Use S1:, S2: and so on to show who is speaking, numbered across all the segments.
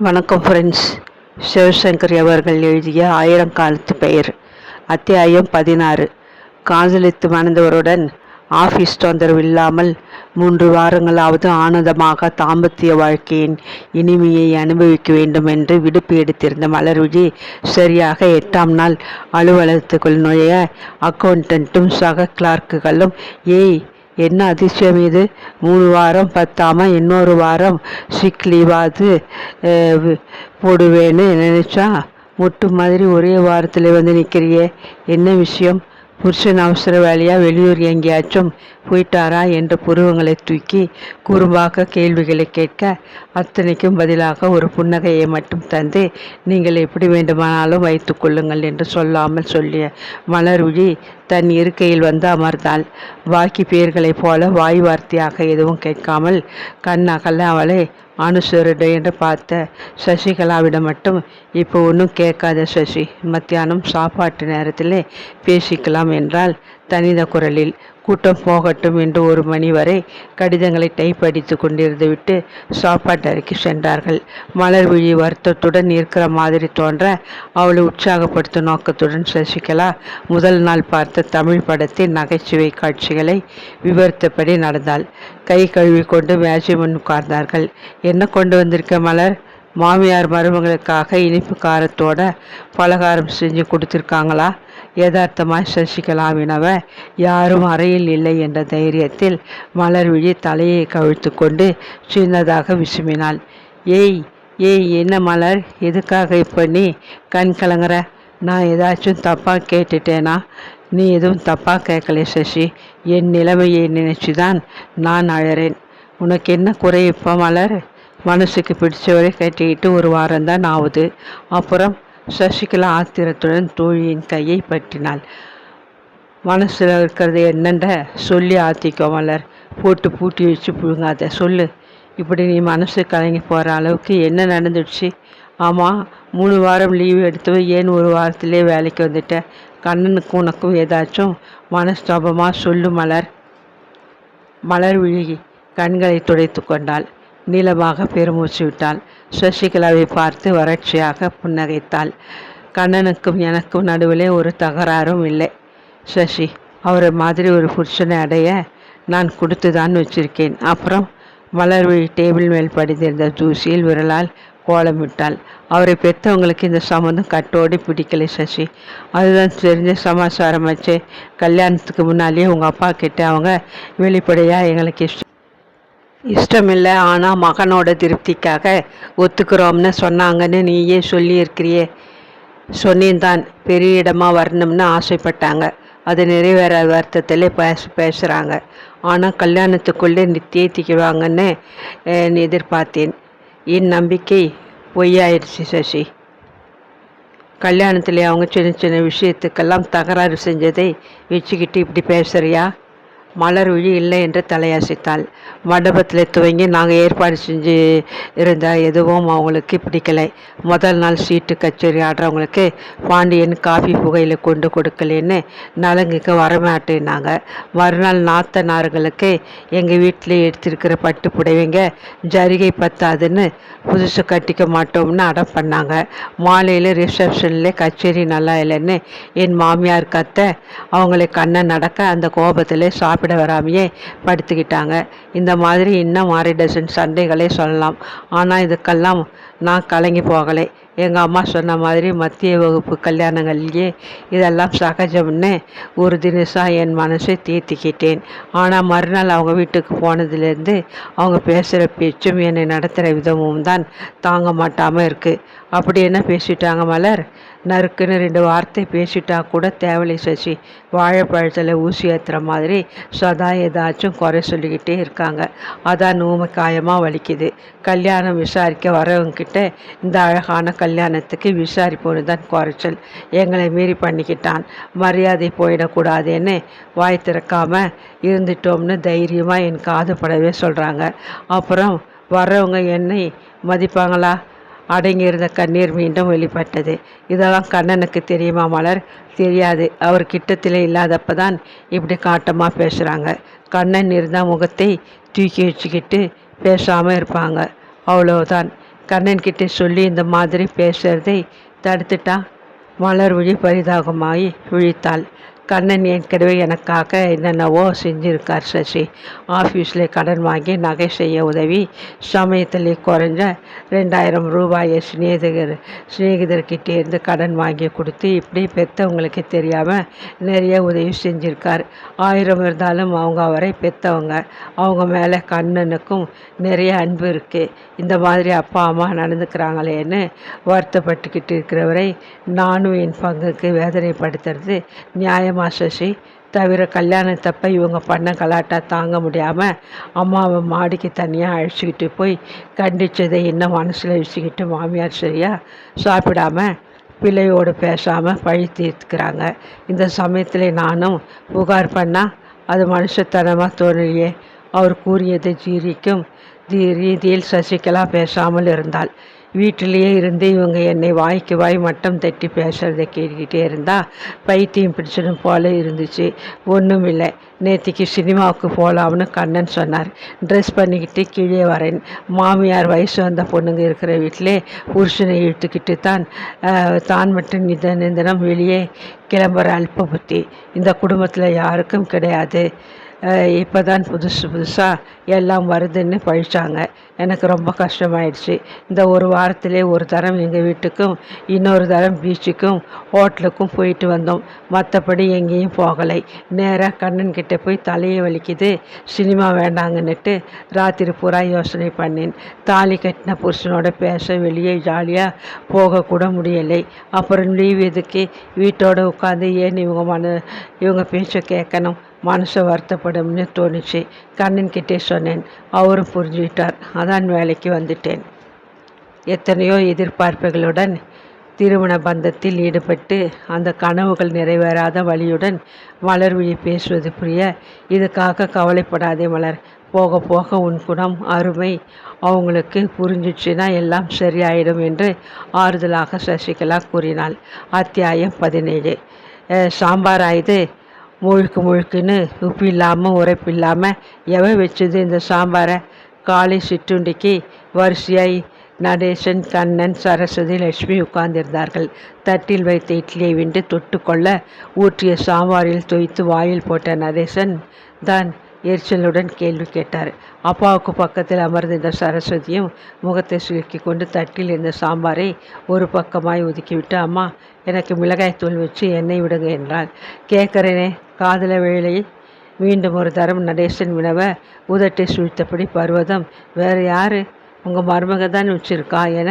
S1: வணக்கம் ஃப்ரெண்ட்ஸ் சிவசங்கரி அவர்கள் எழுதிய ஆயிரம் காலத்து பெயர். அத்தியாயம் பதினாறு. காதலித்து மணந்தவருடன் ஆஃபீஸ் தொந்தரவு இல்லாமல் மூன்று வாரங்களாவது ஆனந்தமாக தாம்பத்திய வாழ்க்கையின் இனிமையை அனுபவிக்க வேண்டும் என்று விடுப்பு எடுத்திருந்த மலர்விஜி சரியாக எட்டாம் நாள் அலுவலகத்துக்குள் நுழைய அக்கௌண்டன்ட்டும் சக கிளார்க்குகளும் ஏய் என்ன அதிசயம் இது? மூணு வாரம் பத்தாமல் இன்னொரு வாரம் சிக் லீவாது போடுவேன்னு நினச்சா மொட்டு மாதிரி ஒரே வாரத்தில் வந்து நிற்கிறியே என்ன விஷயம்? புருஷன் அவசர வேலையாக வெளியூர் எங்கேயாச்சும் போயிட்டாரா? என்ற புருவங்களை தூக்கி குறும்பாக கேள்விகளை கேட்க அத்தனைக்கும் பதிலாக ஒரு புன்னகையை மட்டும் தந்து நீங்கள் எப்படி வேண்டுமானாலும் வைத்து கொள்ளுங்கள் என்று சொல்லாமல் சொல்லிய மலர்விழி தன் இருக்கையில் வந்து அமர்ந்தாள். பாக்கி பேர்களைப் போல வாய் வார்த்தையாக எதுவும் கேட்காமல் கண் அகல அவளை அனுசருடு என்று பார்த்த சசிகலாவிடம் மட்டும் இப்போ ஒன்றும் கேட்காத சசி மத்தியானம் சாப்பாட்டு நேரத்திலே பேசிக்கலாம் என்றால் தனித குரலில். கூட்டம் போகட்டும் என்று ஒரு மணி வரை கடிதங்களை டைப் அடித்து கொண்டிருந்து விட்டு சாப்பாட்டு அறைக்கு சென்றார்கள். மலர் விழி வருத்தத்துடன் இருக்கிற மாதிரி தோன்ற அவளை உற்சாகப்படுத்தும் நோக்கத்துடன் சசிகலா முதல் நாள் பார்த்த தமிழ் படத்தின் நகைச்சுவை காட்சிகளை விவரித்தபடி நடந்தாள். கை கழுவி கொண்டு மேஜை முன் உட்கார்ந்தார்கள். என்ன கொண்டு வந்திருக்க மலர்? மாமியார் மருமகளுக்காக இனிப்பு காரத்தோட பலகாரம் செஞ்சு கொடுத்துருக்காங்களா? யதார்த்தமாய் சசிகலாவினவ யாரும் அறையில் இல்லை என்ற தைரியத்தில் மலர் விழி தலையை கவிழ்த்து கொண்டு சின்னதாக விசுமினாள் ஏய் ஏய் என்ன மலர்? எதுக்காக இப்போ நீ கண் கலங்குற? நான் ஏதாச்சும் தப்பாக கேட்டுட்டேனா? நீ எதுவும் தப்பாக கேட்கல சசி. என் நிலைமையை நினைச்சு தான் நான் அழறேன். உனக்கு என்ன குறை இப்போ மலர்? மனசுக்கு பிடிச்சவரை கட்டிக்கிட்டு ஒரு வாரம்தான் ஆகுது. அப்புறம் சசிகலா ஆத்திரத்துடன் தோழியின் கையை பற்றினாள். மனசில் இருக்கிறது என்னென்ற சொல்லி ஆத்திக்கோ மலர். போட்டு பூட்டி வச்சு புழுங்காத. சொல்லு. இப்படி நீ மனசு கலங்கி போகிற அளவுக்கு என்ன நடந்துடுச்சு? ஆமாம் மூணு வாரம் லீவு எடுத்து ஏன் ஒரு வாரத்திலே வேலைக்கு வந்துட்ட? கண்ணனுக்கும் உனக்கும் ஏதாச்சும் மனஸ்தாபமாக சொல்லு மலர். மலர் விழுகி கண்களை துடைத்து கொண்டாள். நீளமாக பெருமூச்சு விட்டாள். சசிகலாவை பார்த்து வறட்சியாக புன்னகைத்தாள். கண்ணனுக்கும் எனக்கும் நடுவிலே ஒரு தகராறும் இல்லை. சசி அவரை மாதிரி ஒரு புருஷனை அடைய நான் கொடுத்து தான் வச்சிருக்கேன். அப்புறம் மலர்விழி டேபிள் மேல் படித்திருந்த தூசியில் விரலால் கோலமிட்டாள் அவரை பெற்றவங்களுக்கு இந்த சம்மந்தம் கட்டோடு பிடிக்கலை சசி. அதுதான் தெரிஞ்ச சமாச்சாரம் வச்சு கல்யாணத்துக்கு முன்னாலேயே உங்கள் அப்பா கிட்ட அவங்க வெளிப்படையாக எங்களுக்கு இஷ்டம் இஷ்டமில்லை ஆனால் மகனோட திருப்திக்காக ஒத்துக்கிறோம்னு சொன்னாங்கன்னு நீயே சொல்லியிருக்கிறியே. சொன்னேன் பெரிய இடமா வரணும்னு ஆசைப்பட்டாங்க. அது நிறைவேற வருத்தத்தில் பேச பேசுகிறாங்க ஆனால் கல்யாணத்துக்குள்ளே நித்தியத்திக்குவாங்கன்னு எதிர்பார்த்தேன். என் நம்பிக்கை பொய்யாயிடுச்சு சசி. கல்யாணத்தில் அவங்க சின்ன சின்ன விஷயத்துக்கெல்லாம் தகராறு செஞ்சதை வச்சுக்கிட்டு இப்படி பேசுகிறியா மலர் விழி இல்லை என்று தலையசைத்தாள். மண்டபத்தில் துவங்கி நாங்கள் ஏற்பாடு செஞ்சு இருந்தால் எதுவும் அவங்களுக்கு பிடிக்கலை. முதல் நாள் சீட்டு கச்சேரி ஆடுறவங்களுக்கு பாண்டியன் காஃபி புகையில் கொண்டு கொடுக்கலன்னு நலங்குக்கு வரமாட்டேனாங்க மறுநாள் நாத்தனார்களுக்கு எங்கள் வீட்டில் எடுத்திருக்கிற பட்டு புடவைங்க ஜரிகை பத்தாதுன்னு புதுசு கட்டிக்க மாட்டோம்னு அடம் பண்ணாங்க. மாலையில் ரிசப்ஷனில் கச்சேரி நல்லா இல்லைன்னு என் மாமியார் கத்த அவங்களை கண்ணை நடக்க அந்த கோபத்தில் சாப்பிட சாப்பிட வராமையே படுத்துக்கிட்டாங்க. இந்த மாதிரி இன்னும் மாறிடுச்சுன்னு டசன் சண்டைகளே சொல்லலாம். ஆனால் இதுக்கெல்லாம் நான் கலங்கி போகலை. எங்கள் அம்மா சொன்ன மாதிரி மத்திய வகுப்பு கல்யாணங்கள்லேயே இதெல்லாம் சகஜம்னு ஒரு தினசாக என் மனசை தீர்த்திக்கிட்டேன் ஆனால் மறுநாள் அவங்க வீட்டுக்கு போனதுலேருந்து அவங்க பேசுகிற பேச்சும் என்னை நடத்துகிற விதமும் தான் தாங்க மாட்டாமல் இருக்குது அப்படி என்ன பேசிட்டாங்க மலர்? நறுக்குன்னு ரெண்டு வார்த்தை பேசிட்டா கூட தேவலை சசி வாழைப்பழத்தில் ஊசி ஏற்றுற மாதிரி சதா ஏதாச்சும் குறை சொல்லிக்கிட்டே இருக்காங்க. அதான் நூமை காயமாக வலிக்குது. கல்யாணம் விசாரிக்க வரவங்க வரவங்கிட்ட இந்த அழகான கல்யாணத்துக்கு விசாரிப்போன்னு தான் குறைச்சல். எங்களை மீறி பண்ணிக்கிட்டான். மரியாதை போயிடக்கூடாதுன்னு வாய் திறக்காம இருந்துட்டோம்னு தைரியமாக என் காதுபடவே சொல்கிறாங்க அப்புறம் வர்றவங்க என்னை மதிப்பாங்களா? அடங்கியிருந்த கண்ணீர் மீண்டும் வெளிப்பட்டது. இதெல்லாம் கண்ணனுக்கு தெரியுமா மலர்? தெரியாது. அவர் கிட்டத்தில் இல்லாதப்ப தான் இப்படி காட்டமாக பேசுகிறாங்க கண்ணன் இருந்தால் முகத்தை தூக்கி வச்சுக்கிட்டு பேசாமல் இருப்பாங்க. அவ்வளோதான் கண்ணன் கிட்டே சொல்லி இந்த மாதிரி பேசுறதை தடுத்துட்டா மலர் விழி பரிதாபமாகி விழித்தாள். கண்ணன் ஏற்கனவே எனக்காக என்னென்னவோ செஞ்சுருக்கார் சசி. ஆஃபீஸில் கடன் வாங்கி நகை செய்ய உதவி. சமயத்தில் குறைஞ்ச ரெண்டாயிரம் ரூபாயை சிநேகிதர் சிநேகிதர்கிட்டேருந்து கடன் வாங்கி கொடுத்து இப்படி பெற்றவங்களுக்கு தெரியாமல் நிறைய உதவி செஞ்சுருக்கார். ஆயிரம் இருந்தாலும் அவங்க அவரை பெற்றவங்க அவங்க மேலே கண்ணனுக்கும் நிறைய அன்பு இருக்குது இந்த மாதிரி அப்பா அம்மா நடந்துக்கிறாங்களேன்னு வருத்தப்பட்டுக்கிட்டு இருக்கிறவரை நானும் என் பங்குக்கு வேதனைப்படுத்துறது நியாயம் ஆமாம் சசி. தவிர கல்யாணத்தப்ப இவங்க பண்ண கலாட்டா தாங்க முடியாமல் அம்மாவை மாடிக்கு தனியாக அழைச்சிக்கிட்டு போய் கண்டித்ததை இன்னும் மனசில் வச்சுக்கிட்டு மாமியார் சரியா சாப்பிடாம பிள்ளையோடு பேசாமல் பழி தீர்த்துக்கிறாங்க. இந்த சமயத்தில் நானும் புகார் பண்ணால் அது மனுஷத்தனமாக தோணலையே. அவர் கூறியதை ஜீரிக்கும் ரீதியில் சசிகலா பேசாமல் இருந்தாள். வீட்டிலேயே இருந்து இவங்க என்னை வாய்க்கு வாய் மட்டம் தட்டி பேசுகிறத கேட்டுக்கிட்டே இருந்தால் பைத்தியம் பிடிச்சிடும் போல இருந்துச்சு. ஒன்றும் இல்லை நேற்றுக்கு சினிமாவுக்கு போகலாம்னு கண்ணன் சொன்னார். ட்ரெஸ் பண்ணிக்கிட்டு கீழே வரேன். மாமியார் வயசு வந்த பொண்ணுங்க இருக்கிற வீட்டிலே புருஷனை இழுத்துக்கிட்டு தான் தான் மட்டும் நித நிதனம் வெளியே கிளம்புற அல்ப புத்தி இந்த குடும்பத்தில் யாருக்கும் கிடையாது. இப்போ தான் புதுசு புதுசாக எல்லாம் வருதுன்னு பழிச்சாங்க. எனக்கு ரொம்ப கஷ்டமாயிடுச்சு. இந்த ஒரு வாரத்திலே ஒரு தரம் எங்கள் வீட்டுக்கும் இன்னொரு தரம் பீச்சுக்கும் ஹோட்டலுக்கும் போயிட்டு வந்தோம். மற்றபடி எங்கேயும் போகலை. நேராக கண்ணன் கிட்டே போய் தலையை வலிக்குது. சினிமா வேண்டாங்கன்னுட்டு ராத்திரி பூரா யோசனை பண்ணேன். தாலி கட்டின புருஷனோட பேச வெளியே ஜாலியாக போகக்கூட முடியலை. அப்புறம் லீவ் எதுக்கு? வீட்டோடு உட்காந்து ஏன் இவங்க மன இவங்க பேச்சை கேட்கணும்? மனசு வருத்தப்படும்னு தோணுச்சு. கண்ணன் கிட்டே சொன்னேன். அவரும் புரிஞ்சுக்கிட்டார். அதான் வேலைக்கு வந்துட்டேன். எத்தனையோ எதிர்பார்ப்புகளுடன் திருமண பந்தத்தில் ஈடுபட்டு அந்த கனவுகள் நிறைவேறாத வழியுடன் மலர் விழி பேசுவது புரிய இதுக்காக கவலைப்படாதே மலர். போக போக உன் குணம் அருமை அவங்களுக்கு புரிஞ்சிச்சுன்னா எல்லாம் சரியாயிடும் என்று ஆறுதலாக சசிகலா கூறினாள். அத்தியாயம் பதினேழு. சாம்பார் ஆயுது முழுக்கு முழுக்குன்னு உப்பு இல்லாமல் உரைப்பு இல்லாமல் எவன் வச்சது இந்த சாம்பாரை? காலை சிற்றுண்டிக்கு வரிசையாய் நடேசன் கண்ணன் சரஸ்வதி லட்சுமி உட்கார்ந்திருந்தார்கள். தட்டில் வைத்த இட்லியை விண்டு தொட்டுக்கொள்ள ஊற்றிய சாம்பாரில் தொய்த்து வாயில் போட்ட நடேசன் தான் எரிச்சலுடன் கேள்வி கேட்டார். அப்பாவுக்கு பக்கத்தில் அமர்ந்திருந்த சரஸ்வதியும் முகத்தை சுருக்கி கொண்டு தட்டில் இருந்த சாம்பாரை ஒரு பக்கமாய் ஒதுக்கிவிட்டு அம்மா எனக்கு மிளகாய் தூள் வச்சு எண்ணெய் விடுங்க என்றாள் கேட்குறேனே காதல வேலை மீண்டும் ஒரு தரம் நடேசன் வினவ உதட்டை சுழித்தபடி பர்வதம். வேறு யார்? உங்கள் மருமக தான் வச்சிருக்கா என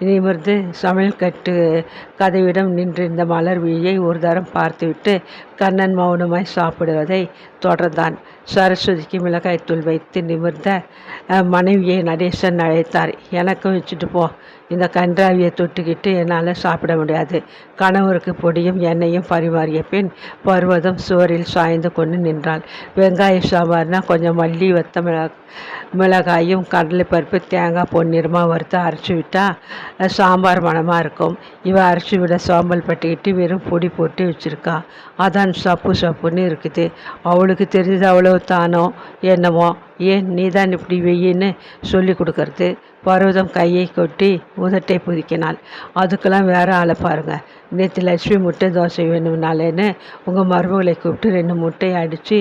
S1: நிமிர்ந்து சமையல் கட்டு கதவிடம் நின்றிருந்த மலர் விழியை ஒரு தரம் பார்த்துவிட்டு கண்ணன் மௌனமாய் சாப்பிடுவதை தொடர்ந்தான். சரஸ்வதிக்கு மிளகாய்த்தூள் வைத்து நிமிர்ந்த மனைவியை நடேசன் அழைத்தார். எனக்கும் வச்சுட்டு போ. இந்த கன்றாவியை தொட்டுக்கிட்டு என்னால் சாப்பிட முடியாது. கணவருக்கு பொடியும் எண்ணெயும் பரிமாறிய பின் பருவதம் சுவரில் சாய்ந்து கொண்டு நின்றாள். வெங்காய சாம்பார்னா கொஞ்சம் மல்லி வத்த மிளகா மிளகாயும் கடலைப்பருப்பு தேங்காய் பொன்னிறமாக வறுத்து அரைச்சி விட்டால் சாம்பார் மணமாக இருக்கும். இவள் அரிசி விட சாம்பல் பட்டிக்கிட்டு வெறும் பொடி போட்டு வச்சுருக்கா. அதான் சப்பு சப்புன்னு இருக்குது. அவளுக்கு தெரிஞ்சது அவ்வளோ தானோ என்னமோ? ஏன் நீ தான் இப்படி வெயின்னு சொல்லி கொடுக்கறது? பர்வதம் கையை கொட்டி உதட்டை புதிக்கினாள். அதுக்கெல்லாம் வேற ஆளை பாருங்கள் நேற்று லட்சுமி முட்டை தோசை வேணும்னாலேன்னு உங்கள் மருமகளை கூப்பிட்டு ரெண்டு முட்டையை அடித்து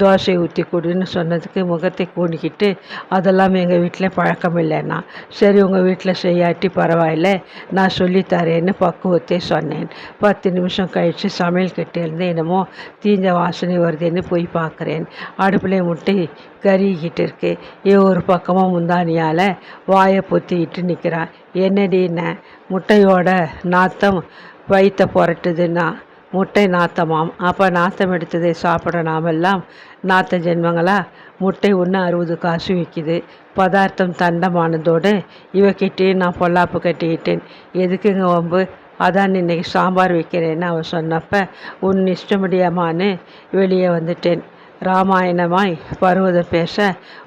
S1: தோசை ஊற்றி கொடுன்னு சொன்னதுக்கு முகத்தை கூண்டிக்கிட்டு அதெல்லாம் எங்கள் வீட்டில் பழக்கம் இல்லைன்னா. சரி உங்கள் வீட்டில் செய்யாட்டி பரவாயில்ல. நான் சொல்லித்தரேன்னு பக்குவத்தை சொன்னேன். பத்து நிமிஷம் கழித்து சமையல் கிட்டேருந்து என்னமோ தீஞ்ச வாசனை வருதுன்னு போய் பார்க்குறேன் அடுப்பில் முட்டை கறிக்கிட்டு இருக்கு. ஏ ஒரு பக்கமாக முந்தானியால் வாய் பொத்திக்கிட்டு நிற்கிறான் என்னடின்னு முட்டையோட நாத்தம் வயிற்ற புரட்டுதுன்னா முட்டை நாத்தமாம். அப்போ நாத்தம் எடுத்ததை சாப்பிட நாமெல்லாம் நாத்த ஜென்மங்களா? முட்டை ஒன்று அறுபது காசு விற்கிது பதார்த்தம் தண்டமானதோடு இவக்கிட்டே நான் பொல்லாப்பு கட்டிக்கிட்டேன். எதுக்குங்க வம்பு? அதான் இன்னைக்கு சாம்பார் வைக்கிறேன்னு அவன் சொன்னப்போ உன் இஷ்டமுடியாமான்னு வெளியே வந்துட்டேன். ராமாயணமாய் பருவதம் பேச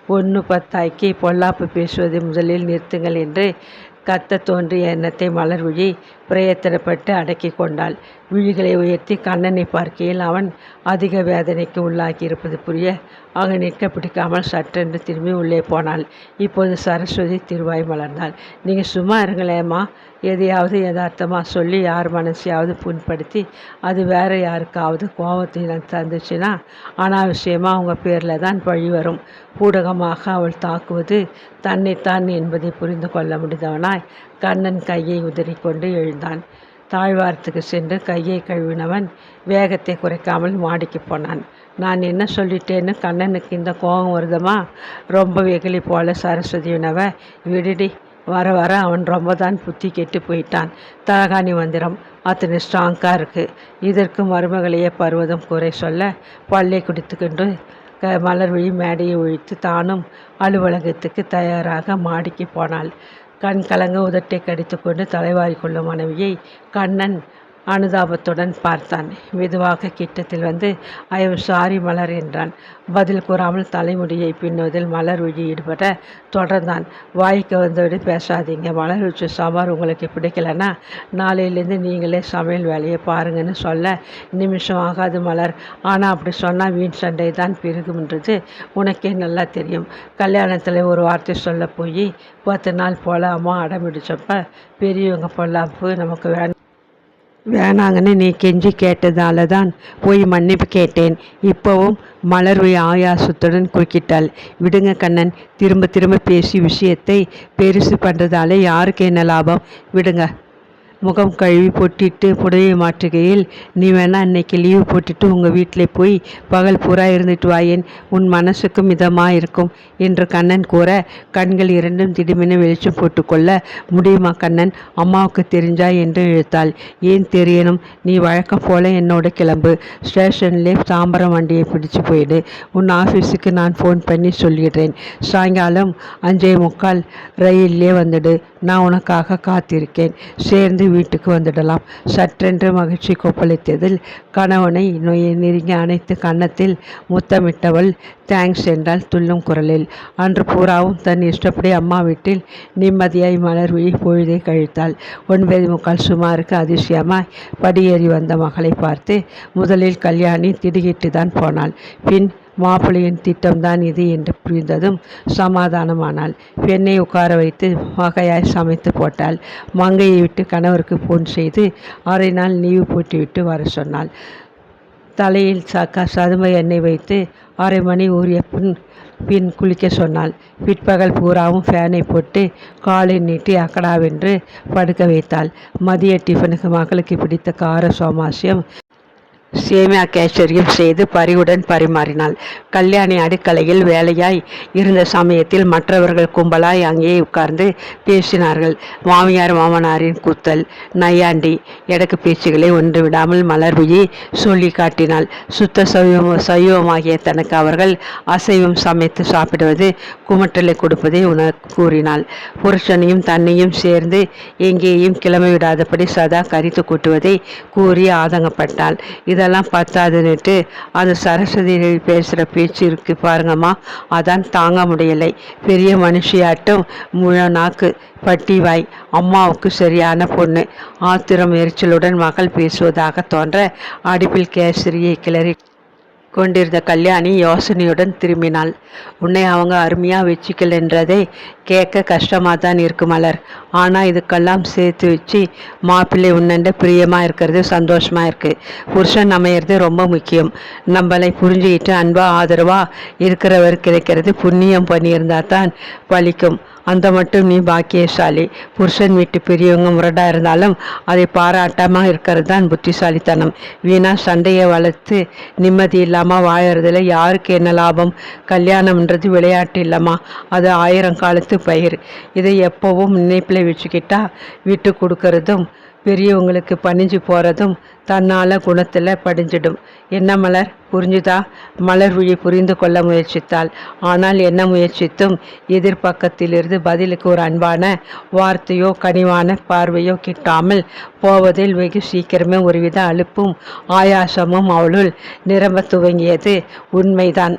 S1: ஒன்று பத்தாய்க்கு பொல்லாப்பு பேசுவதை முதலில் நிறுத்துங்கள் என்று கத்த தோன்றிய எண்ணத்தை மலர்விழி பிரயத்தனப்பட்டு அடக்கி கொண்டாள். விழிகளை உயர்த்தி கண்ணனை பார்க்கையில் அவன் அதிக வேதனைக்கு உள்ளாகி இருப்பது புரிய அவன் நிற்க பிடிக்காமல் சட்டென்று திரும்பி உள்ளே போனாள். இப்போது சரஸ்வதி திருவாய் மலர்ந்தாள். நீங்கள் சும்மா இருங்களேம்மா. எதையாவது யதார்த்தமாக சொல்லி யார் மனசையாவது புண்படுத்தி அது வேறு யாருக்காவது கோபத்தை தந்துச்சுன்னா அனாவசியமாக அவங்க பேரில் தான் பழி வரும். ஊடகமாக அவள் தாக்குவது தன்னைத்தான் என்பதை புரிந்து கொள்ள முடிந்தவனாய். கண்ணன் கையை உதறிக்கொண்டு எழுந்தான். தாழ்வாரத்துக்கு சென்று கையை கழுவினவன் வேகத்தை குறைக்காமல் மாடிக்கு போனான். நான் என்ன சொல்லிட்டேன்னு கண்ணனுக்கு இந்த கோபம் வருதமா? ரொம்ப வெகுளி போல சரஸ்வதியினவ. விடுடி வர வர அவன் ரொம்ப தான் புத்தி கெட்டு போயிட்டான். தலகாணி மந்திரம் அத்தனை ஸ்ட்ராங்காக இருக்குது இதற்கு மருமகளையே பருவதம் குறை சொல்ல பல்லை குடித்துக்கொண்டு க மலர் விழி மேடையை ஒழித்து தானும் அலுவலகத்துக்கு தயாராக மாடிக்கு போனாள். கண் கலங்க உதட்டை கடித்துக்கொண்டு தலைவாரி கொள்ளும் மனைவியை கண்ணன் அனுதாபத்துடன் பார்த்தான். மெதுவாக கிட்டத்தில் வந்து ஐ எம் சாரி மலர் என்றான். பதில் கூறாமல் தலைமுடியை பின்னுவதில் மலர் விழி ஈடுபட தொடர்ந்தான். வாய்க்கு வந்தபடி பேசாதீங்க. மலர் வச்சு சாம்பார் உங்களுக்கு பிடிக்கலன்னா நாளையிலேருந்து நீங்களே சமையல் வேலையை பாருங்கன்னு சொல்ல நிமிஷம் ஆகாது மலர். ஆனால் அப்படி சொன்னால் வீண் சண்டை தான் பெருகும்ன்றது உனக்கே நல்லா தெரியும். கல்யாணத்தில் ஒரு வார்த்தை சொல்ல போய் பத்து நாள் போகலாமா அம்மா அடம்பிடிச்சப்ப பெரியவங்க பொல்லாப்பு நமக்கு வேணும் வேணாங்கன்னு நீ கெஞ்சி கேட்டதால தான் போய் மன்னிப்பு கேட்டேன். இப்போவும் மலர்வை ஆயாசத்துடன் குறுக்கிட்டாள். விடுங்க கண்ணன் திரும்ப திரும்ப பேசி விஷயத்தை பெருசு பண்ணுறதால யாருக்கு என்ன லாபம்? விடுங்க. முகம் கழுவி பொட்டிட்டு புடவையை மாற்றுகையில் நீ வேணா இன்னைக்கு லீவு போட்டுட்டு உங்கள் வீட்டில் போய் பகல் பூரா இருந்துட்டு வாயேன் உன் மனசுக்கும் மிதமாக இருக்கும் என்று கண்ணன் கூற கண்கள் இரண்டும் திடுமென வெளிச்சம் போட்டுக்கொள்ள முடியுமா கண்ணன் அம்மாவுக்கு தெரிஞ்சா? என்று இழுத்தாள். ஏன் தெரியணும் நீ வழக்கம் போல என்னோட கிளம்பு. ஸ்டேஷன்லே தாம்பரம் வண்டியை பிடிச்சு போயிடு. உன் ஆஃபீஸுக்கு நான் ஃபோன் பண்ணி சொல்லிடுறேன். சாயங்காலம் அஞ்சே முக்கால் ரயிலே வந்துடு. நான் உனக்காக காத்திருக்கேன். சேர்ந்து வீட்டுக்கு வந்துடலாம். சற்றென்று மகிழ்ச்சி கொப்பளித்ததில் கணவனை நொய் நெருங்கி அனைத்து கன்னத்தில் முத்தமிட்டவள் தேங்க்ஸ் என்றால் துள்ளும் குரலில். அன்று பூராவும் தன் இஷ்டப்படி அம்மா வீட்டில் நிம்மதியாய் மலர் விழி பொழுதை கழித்தாள். ஒன்பது முக்கால் சுமாருக்கு அதிசயமாய் படியேறி வந்த மகளை பார்த்து முதலில் கல்யாணி திடுகிட்டு தான் போனாள். பின் மாப்பிள்ளையின் திட்டம்தான் இது என்று புரிந்ததும் சமாதானமானாள். பெண்ணை உட்கார வைத்து வகையாய் சமைத்து போட்டாள். மங்கையை விட்டு கணவருக்கு ஃபோன் செய்து அரை நாள் லீவு போட்டுவிட்டு வர சொன்னாள். தலையில் சக்க சதுமை எண்ணெய் வைத்து அரை மணி ஊறிய பின் பின் குளிக்க சொன்னாள். பிற்பகல் பூராவும் ஃபேனை போட்டு காலை நீட்டி அக்கடாவென்று படுக்க வைத்தாள். மதிய டிஃபனுக்கு மகளுக்கு பிடித்த கார சோமாசியம் சேமியா கேசரியும் செய்து பரிவுடன் பரிமாறினாள். கல்யாணி அடுக்கலையில் வேலையாய் இருந்த சமயத்தில் மற்றவர்கள் கும்பலாய் அங்கே உட்கார்ந்து பேசினார்கள். மாமியார் மாமனாரின் கூத்தல் நையாண்டி எடக்கு பேச்சுகளை ஒன்று விடாமல் மலர்வியை சொல்லி காட்டினாள். சுத்த சைவம் சைவமாகிய தனக்கு அவர்கள் அசைவம் சமைத்து சாப்பிடுவது குமட்டலை கொடுப்பதை உணர் கூறினாள். புருஷனையும் தன்னையும் சேர்ந்து எங்கேயும் கிளம்ப விடாதபடி சதா கரித்து கூட்டுவதை கூறி ஆதங்கப்பட்டாள். இது இதெல்லாம் பத்தாதுன்னுட்டு அந்த சரஸ்வதி பேசுகிற பேச்சு இருக்கு பாருங்கம்மா. அதான் தாங்க முடியலை. பெரிய மனுஷியாட்டும் முழ நாக்கு பட்டி வாய் அம்மாவுக்கு சரியான பொண்ணு. ஆத்திரம் எரிச்சலுடன் மகள் பேசுவதாக தோன்ற அடுப்பில் கேசரியை கிளறி கொண்டிருந்த கல்யாணி யோசனையுடன் திரும்பினாள். உன்னை அவங்க அருமையாக வச்சுக்கலன்றதே கேட்க கஷ்டமாக தான் இருக்கு மலர். ஆனால் இதுக்கெல்லாம் சேர்த்து வச்சு மாப்பிள்ளை உன்னண்ட பிரியமாக இருக்கிறது சந்தோஷமாக இருக்குது புருஷன் அமையிறது ரொம்ப முக்கியம். நம்மளை புரிஞ்சுக்கிட்டு அன்பாக ஆதரவாக இருக்கிறவர் கிடைக்கிறது புண்ணியம் பண்ணியிருந்தால் தான் பழிக்கும். அந்த மட்டும் நீ பாக்கியசாலி. புருஷன் வீட்டு பெரியவங்க முரடா இருந்தாலும் அதை பாராட்டாமல் இருக்கிறது தான் புத்திசாலித்தனம். வீணா சண்டையை வளர்த்து நிம்மதி இல்லாமல் வாழறதுல யாருக்கு என்ன லாபம்? கல்யாணம்ன்றது விளையாட்டு இல்லைம்மா. அது ஆயிரம் காலத்து பயிர். இதை எப்போவும் நினைப்பில் வச்சுக்கிட்டா விட்டு கொடுக்கறதும் பெரியவங்களுக்கு பணிஞ்சு போகிறதும் தன்னால் குணத்தில் படிஞ்சிடும். என்ன மலர்? புரிஞ்சுதா? மலர் விழி புரிந்து கொள்ள முயற்சித்தாள். ஆனால் என்ன முயற்சித்தும் எதிர்பக்கத்திலிருந்து பதிலுக்கு ஒரு அன்பான வார்த்தையோ கனிவான பார்வையோ கிட்டாமல் போவதில் வெகு சீக்கிரமே ஒருவித அலுப்பும் ஆயாசமும் அவளுள் நிரம்ப துவங்கியது உண்மைதான்.